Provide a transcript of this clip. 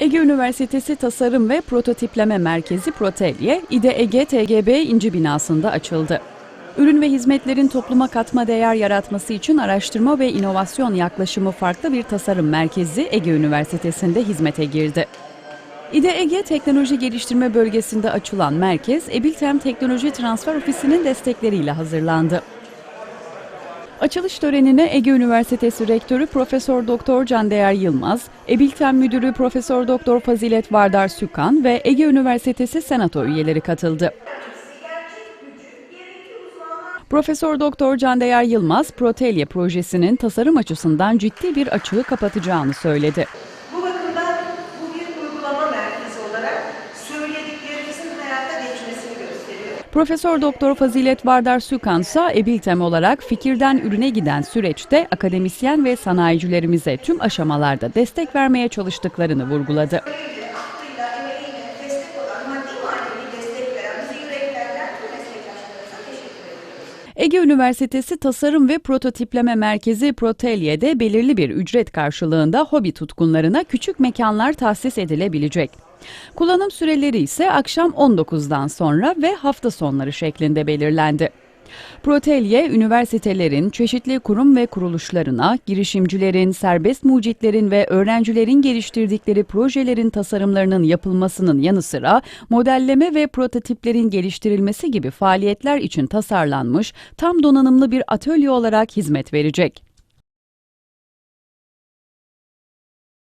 Ege Üniversitesi Tasarım ve Prototipleme Merkezi Protelye, İDE Ege TGB İnci binasında açıldı. Ürün ve hizmetlerin topluma katma değer yaratması için araştırma ve inovasyon yaklaşımı farklı bir tasarım merkezi Ege Üniversitesi'nde hizmete girdi. İDE Ege Teknoloji Geliştirme Bölgesi'nde açılan merkez, Ebiltem Teknoloji Transfer Ofisi'nin destekleriyle hazırlandı. Açılış törenine Ege Üniversitesi Rektörü Profesör Doktor Candeğer Yılmaz, Ebiltem Müdürü Profesör Doktor Fazilet Vardar Sükan ve Ege Üniversitesi Senato üyeleri katıldı. Profesör Doktor Candeğer Yılmaz, Protelye projesinin tasarım açısından ciddi bir açığı kapatacağını söyledi. Profesör Doktor Fazilet Vardar Sükan ise Ebiltem olarak fikirden ürüne giden süreçte akademisyen ve sanayicilerimize tüm aşamalarda destek vermeye çalıştıklarını vurguladı. Ege Üniversitesi Tasarım ve Prototipleme Merkezi Protelye'de belirli bir ücret karşılığında hobi tutkunlarına küçük mekanlar tahsis edilebilecek. Kullanım süreleri ise akşam 19'dan sonra ve hafta sonları şeklinde belirlendi. Protelye, üniversitelerin, çeşitli kurum ve kuruluşlarına, girişimcilerin, serbest mucitlerin ve öğrencilerin geliştirdikleri projelerin tasarımlarının yapılmasının yanı sıra modelleme ve prototiplerin geliştirilmesi gibi faaliyetler için tasarlanmış tam donanımlı bir atölye olarak hizmet verecek.